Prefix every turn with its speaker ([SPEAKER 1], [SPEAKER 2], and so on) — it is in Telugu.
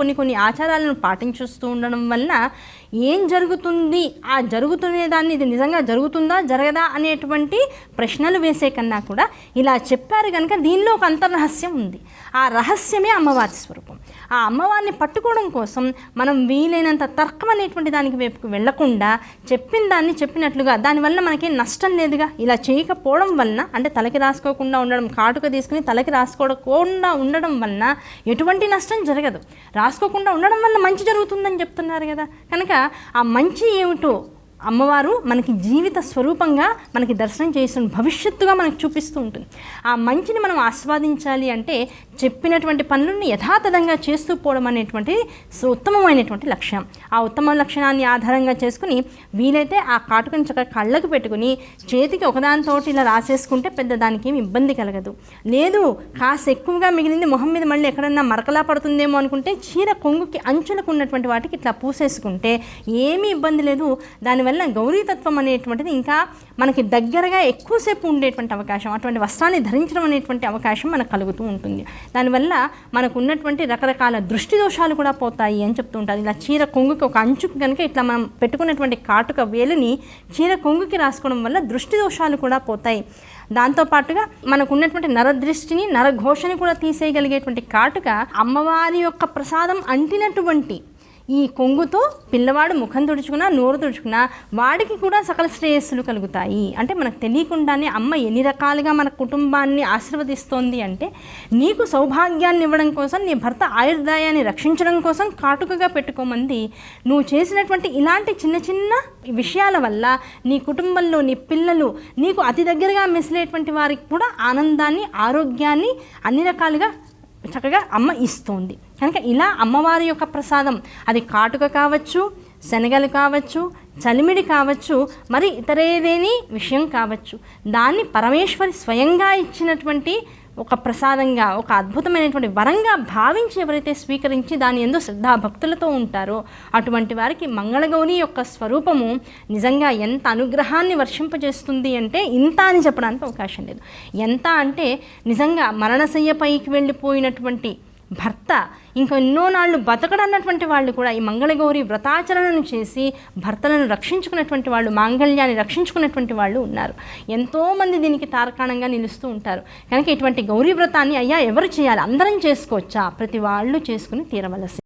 [SPEAKER 1] కొన్ని కొన్ని ఆచారాలను పాటించుస్తూ ఉండడం వలన ఏం జరుగుతుంది? ఆ జరుగుతునే దాన్ని ఇది నిజంగా జరుగుతుందా జరగదా అనేటువంటి ప్రశ్నలు వేసే కన్నా కూడా ఇలా చెప్పారు కనుక దీనిలో ఒక అంతర్రహస్యం ఉంది. ఆ రహస్యమే అమ్మవారి స్వరూపం. ఆ అమ్మవారిని పట్టుకోవడం కోసం మనం వీలైనంత తర్కం అనేటువంటి దానికి వైపుకు వెళ్ళకుండా చెప్పిన దాన్ని చెప్పినట్లుగా దానివల్ల మనకి నష్టం లేదుగా? ఇలా చేయకపోవడం వలన అంటే తలకి రాసుకోకుండా ఉండడం కాటుక తీసుకుని తలకి రాసుకోకుండా ఉండడం వలన ఎటువంటి నష్టం జరగదు. రా రాసుకోకుండా ఉండడం వల్ల మంచి జరుగుతుందని చెప్తున్నారు కదా. కనుక ఆ మంచి ఏమిటో అమ్మవారు మనకి జీవిత స్వరూపంగా మనకి దర్శనం చేస్తున్న భవిష్యత్తుగా మనకు చూపిస్తూ ఉంటుంది. ఆ మంచిని మనం ఆస్వాదించాలి అంటే చెప్పినటువంటి పనులను యథాతథంగా చేస్తూ పోవడం అనేటువంటి ఉత్తమమైనటువంటి లక్ష్యం. ఆ ఉత్తమ లక్షణాన్ని ఆధారంగా చేసుకుని వీలైతే ఆ కాటుకని చక్కగా కళ్ళకు పెట్టుకుని చేతికి ఒకదానితో ఇలా రాసేసుకుంటే పెద్ద దానికి ఏమి ఇబ్బంది కలగదు. లేదు కాస్త ఎక్కువగా మిగిలింది మొహం మీద మళ్ళీ ఎక్కడన్నా మరకలా పడుతుందేమో అనుకుంటే చీర కొంగుకి అంచులకు ఉన్నటువంటి వాటికి ఇట్లా పూసేసుకుంటే ఏమీ ఇబ్బంది లేదు. దానివల్ల గౌరీతత్వం అనేటువంటిది ఇంకా మనకి దగ్గరగా ఎక్కువసేపు ఉండేటువంటి అవకాశం అటువంటి వస్త్రాన్ని ధరించడం అనేటువంటి అవకాశం మనకు కలుగుతూ ఉంటుంది. దానివల్ల మనకు ఉన్నటువంటి రకరకాల దృష్టి దోషాలు కూడా పోతాయి అని చెప్తూ ఉంటారు. ఇలా చీర కొంగుకి ఒక అంచుకు కనుక ఇట్లా మనం పెట్టుకున్నటువంటి కాటుక వేలుని చీర కొంగుకి రాసుకోవడం వల్ల దృష్టి దోషాలు కూడా పోతాయి. దాంతోపాటుగా మనకు ఉన్నటువంటి నరదృష్టిని నరఘోషని కూడా తీసేయగలిగేటువంటి కాటుక అమ్మవారి యొక్క ప్రసాదం అంటినటువంటి ఈ కొంగుతో పిల్లవాడు ముఖం తుడుచుకున్నా నోరు తుడుచుకున్నా వాడికి కూడా సకల శ్రేయస్సులు కలుగుతాయి. అంటే మనకు తెలియకుండానే అమ్మ ఎన్ని రకాలుగా మన కుటుంబాన్ని ఆశీర్వదిస్తోంది అంటే నీకు సౌభాగ్యాన్ని ఇవ్వడం కోసం నీ భర్త ఆయుర్దాయాన్ని రక్షించడం కోసం కాటుకగా పెట్టుకోమంది నువ్వు చేసినటువంటి ఇలాంటి చిన్న చిన్న విషయాల వల్ల నీ కుటుంబంలో నీ పిల్లలు నీకు అతి దగ్గరగా మెసిలేటువంటి వారికి కూడా ఆనందాన్ని ఆరోగ్యాన్ని అన్ని రకాలుగా చక్కగా అమ్మ ఇస్తోంది. కనుక ఇలా అమ్మవారి యొక్క ప్రసాదం అది కాటుక కావచ్చు శనగలు కావచ్చు చలిమిడి కావచ్చు మరి ఇతరేదేని విషయం కావచ్చు దాన్ని పరమేశ్వరి స్వయంగా ఇచ్చినటువంటి ఒక ప్రసాదంగా ఒక అద్భుతమైనటువంటి వరంగా భావించి ఎవరైతే స్వీకరించి దాని ఎందు శ్రద్ధా భక్తులతో ఉంటారో అటువంటి వారికి మంగళగౌరి యొక్క స్వరూపము నిజంగా ఎంత అనుగ్రహాన్ని వర్షింపజేస్తుంది అంటే ఇంత అని చెప్పడానికి అవకాశం లేదు. ఎంత అంటే నిజంగా మరణశయ్య పైకి వెళ్ళిపోయినటువంటి భర్త ఇంకా ఎన్నో నాళ్ళు బతకడన్నటువంటి వాళ్ళు కూడా ఈ మంగళగౌరి వ్రతాచరణను చేసి భర్తలను రక్షించుకున్నటువంటి వాళ్ళు మాంగళ్యాన్ని రక్షించుకున్నటువంటి వాళ్ళు ఉన్నారు. ఎంతోమంది దీనికి తారకాణంగా నిలుస్తూ ఉంటారు. కనుక ఇటువంటి గౌరీ వ్రతాన్ని అయ్యా ఎవరు చేయాలి? అందరం చేసుకోవచ్చా? ప్రతి వాళ్ళు చేసుకుని తీరవలసి